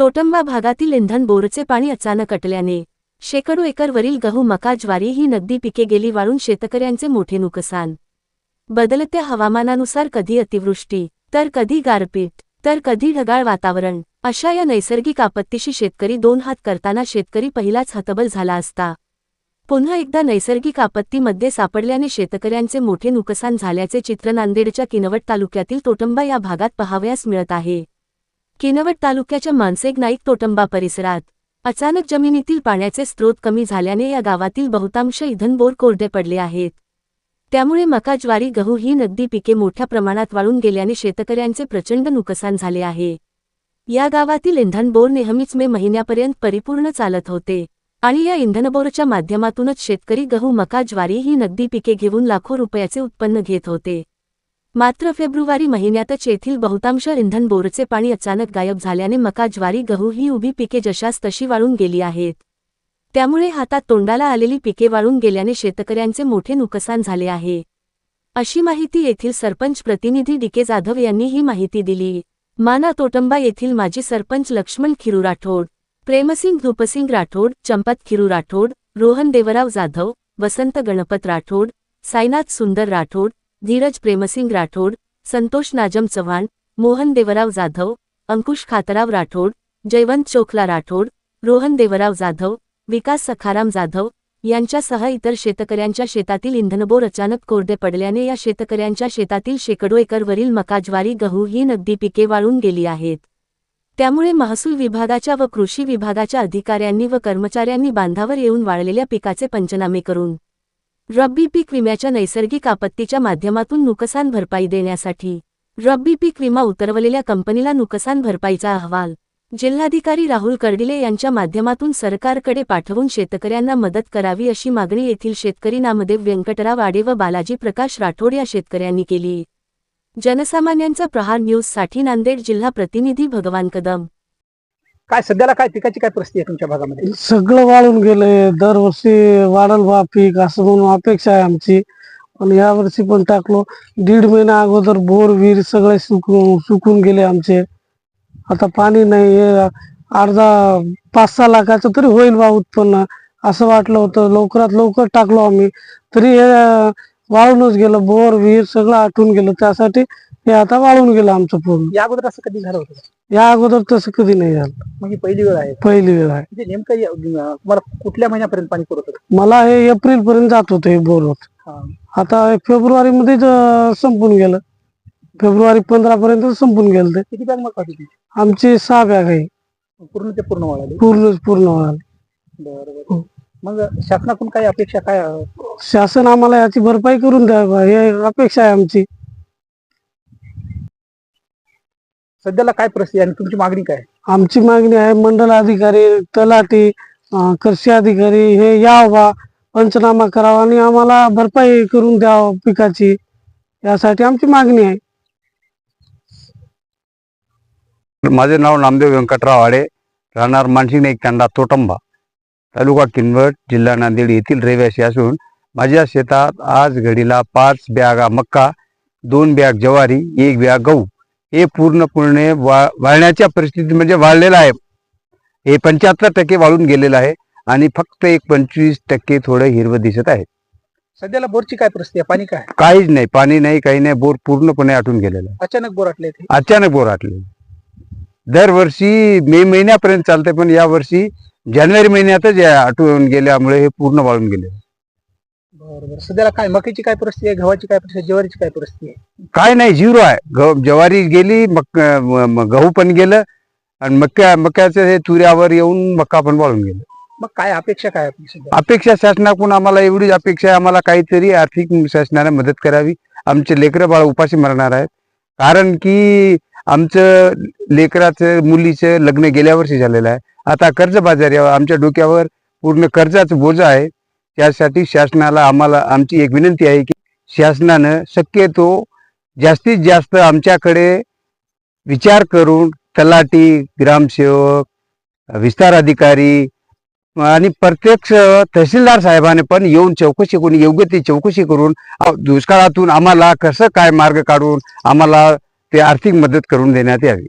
तोटंबा भागातील इंधन बोरचे पाणी अचानक अटल्याने शेकडो एकरवरील गहू मका ज्वारी ही नगदी पिके गेली वाळून शेतकऱ्यांचे मोठे नुकसान. बदलत्या हवामानानुसार कधी अतिवृष्टी तर कधी गारपीट तर कधी ढगाळ वातावरण अशा या नैसर्गिक आपत्तीशी शेतकरी दोन हात करताना शेतकरी पहिलाच हतबल झाला असता. पुन्हा एकदा नैसर्गिक आपत्तीमध्ये सापडल्याने शेतकऱ्यांचे मोठे नुकसान झाल्याचे चित्र नांदेडच्या किनवट तालुक्यातील तोटंबा या भागात पहावयास मिळत आहे. किनवट तालुक्याच्या मानसेग नाईक तोटंबा परिसरात अचानक जमिनीतील पाण्याचे स्रोत कमी झाल्याने या गावातील बहुतांश इंधनबोर कोरडे पडले आहेत. त्यामुळे मका ज्वारी गहू ही नगदी पिके मोठ्या प्रमाणात वाळून गेल्याने शेतकऱ्यांचे प्रचंड नुकसान झाले आहे. या गावातील इंधनबोर नेहमीच मे महिन्यापर्यंत परिपूर्ण चालत होते आणि या इंधनबोरच्या माध्यमातूनच शेतकरी गहू मका ज्वारी ही नगदी पिके घेऊन लाखो रुपयाचे उत्पन्न घेत होते. मात्र फेब्रुवारी महिन्यातच येथील बहुतांश इंधन बोरचे पाणी अचानक गायब झाल्याने मका ज्वारी गहू ही उभी पिके जशास तशी वाळून गेली आहेत. त्यामुळे हातात तोंडाला आलेली पिके वाळून गेल्याने शेतकऱ्यांचे मोठे नुकसान झाले आहे. अशी माहिती येथील सरपंच प्रतिनिधी डीके जाधव यांनी ही माहिती दिली. माना तोटंबा येथील माजी सरपंच लक्ष्मण खिरू राठोड प्रेमसिंग धूपसिंग राठोड चंपत खिरू राठोड रोहन देवराव जाधव वसंत गणपत राठोड साईनाथ सुंदर राठोड धीरज प्रेमसिंग राठोड संतोष नाजम चव्हाण मोहन देवराव जाधव अंकुश खातराव राठोड जयवंत चोखला राठोड रोहन देवराव जाधव विकास सखाराम जाधव यांच्यासह इतर शेतकऱ्यांच्या शेतातील इंधनबोर अचानक कोरडे पडल्याने या शेतकऱ्यांच्या शेतातील शेकडो एकरवरील मका ज्वारी गहू ही नगदी पिके वाळून गेली आहेत. त्यामुळे महसूल विभागाच्या व कृषी विभागाच्या अधिकाऱ्यांनी व कर्मचाऱ्यांनी बांधावर येऊन वाळलेल्या पिकाचे पंचनामे करून रब्बी पीक विम्याच्या नैसर्गिक आपत्तीच्या माध्यमातून नुकसान भरपाई देण्यासाठी रब्बी पीक विमा उतरवलेल्या कंपनीला नुकसान भरपाईचा अहवाल. जिल्हाधिकारी राहुल कर्डिले यांच्या माध्यमातून सरकारकडे पाठवून शेतकऱ्यांना मदत करावी अशी मागणी येथील शेतकरी नामदेव व्यंकटराव आडे व बालाजी प्रकाश राठोड या शेतकऱ्यांनी केली. जनसामान्यांचा प्रहार न्यूजसाठी नांदेड जिल्हा प्रतिनिधी भगवान कदम. काय सध्याला काय पिकाची काय परिस्थिती आहे तुमच्या भागामध्ये? सगळं वाळून गेलंय. दरवर्षी वाढल बा पीक असं म्हणून अपेक्षा आहे आमची. पण या वर्षी पण टाकलो. दीड महिना अगोदर बोर विहीर सगळे सुकून सुकून गेले आमचे. आता पाणी नाही. हे अर्धा पाच सहा लाखाचं तरी होईल बा उत्पन्न. असं वाटलं होतं. लवकरात लवकर टाकलो आम्ही. तरी हे वाळूनच गेलं. बोर विहीर सगळं आटून गेलं. त्यासाठी हे आता वाळून गेलं आमचं पूर्ण. या अगोदर असं कधी झालं होतं? या अगोदर तसं कधी नाही झालं. म्हणजे पहिली वेळ आहे. पहिली वेळ आहे. म्हणजे नेमकं या- अं, तुम्हाला कुठल्या महिन्यापर्यंत पाणी पुरत होतं? मला हे एप्रिल पर्यंत जात होतं हे बोर होत. हा. आता फेब्रुवारी मध्येच अं, संपून गेलं. फेब्रुवारी पंधरा पर्यंत संपून गेलं ते. किती बॅग मग होती? ती? आमची सहा बॅग आहे. पूर्ण ते पूर्ण वाळाली पूर्ण पूर्ण व्हायला. बरं हो. बरं मग शासनाकडून काय अपेक्षा काय अं, शासन आम्हाला याची भरपाई करून द्यावा हे अपेक्षा आहे आमची. सध्याला काय परिस्थिती आहे आणि तुमची मागणी काय? आमची मागणी आहे मंडल अधिकारी तलाठी कृषी अधिकारी हे यावं पंचनामा करावा आणि आम्हाला भरपाई करून द्यावं पिकाची. यासाठी आमची मागणी आहे. माझे नाव नामदेव व्यंकटराव आडे राहणार मानसिंग नाईक तांडा तोटंबा तालुका किनवट जिल्हा नांदेड येथील रहिवासी असून माझ्या शेतात आज घडीला पाच बॅगा मक्का दोन बॅग ज्वारी एक बॅग गहू. हे पूर्णपणे वा वाळण्याच्या परिस्थिती म्हणजे वाळलेलं आहे. हे पंच्याहत्तर टक्के वाळून गेलेलं आहे आणि फक्त एक पंचवीस टक्के थोडं हिरवं दिसत आहे. सध्याला बोरची काय परिस्थिती आहे? पाणी काय? काहीच नाही पाणी नाही काही नाही बोर पूर्णपणे आटून गेलेलं आहे. अचानक बोर आटले ते अचानक बोर आटले. दरवर्षी मे महिन्यापर्यंत चालते पण या वर्षी जानेवारी महिन्यातच हे आटून गेल्यामुळे हे पूर्ण वाळून गेले बरं बरं सध्याला काय मक्याची काय परिस्थिती आहे गव्हाची काय परिस्थिती आहे ज्वारीची काय परिस्थिती आहे? काय नाही झिरो आहे. गहू ज्वारी गेली मक म- म- गहू पण गेलं आणि मक्या मक्याचं हे तुऱ्यावर येऊन मक्का पण वाळून गेलं. मग काय अपेक्षा काय आहे आपली सध्या? अपेक्षा शासनाकडून आम्हाला एवढीच अपेक्षा आहे आम्हाला काहीतरी आर्थिक शासनाने मदत करावी. आमचे लेकरं बाळ उपाशी मरणार आहेत. कारण की आमचं लेकराचं मुलीचं लग्न गेल्या वर्षी झालेलं आहे. आता कर्जबाजारी. आमच्या डोक्यावर पूर्ण कर्जाचं बोजा आहे. त्यासाठी शासनाला आम्हाला आमची एक विनंती आहे की शासनानं शक्यतो जास्तीत जास्त आमच्याकडे विचार करून तलाठी ग्रामसेवक विस्तार अधिकारी आणि प्रत्यक्ष तहसीलदार साहेबाने पण येऊन चौकशी करून योग्य ती चौकशी करून दुष्काळातून आम्हाला कसं काय मार्ग काढून आम्हाला ते आर्थिक मदत करून देण्यात यावी.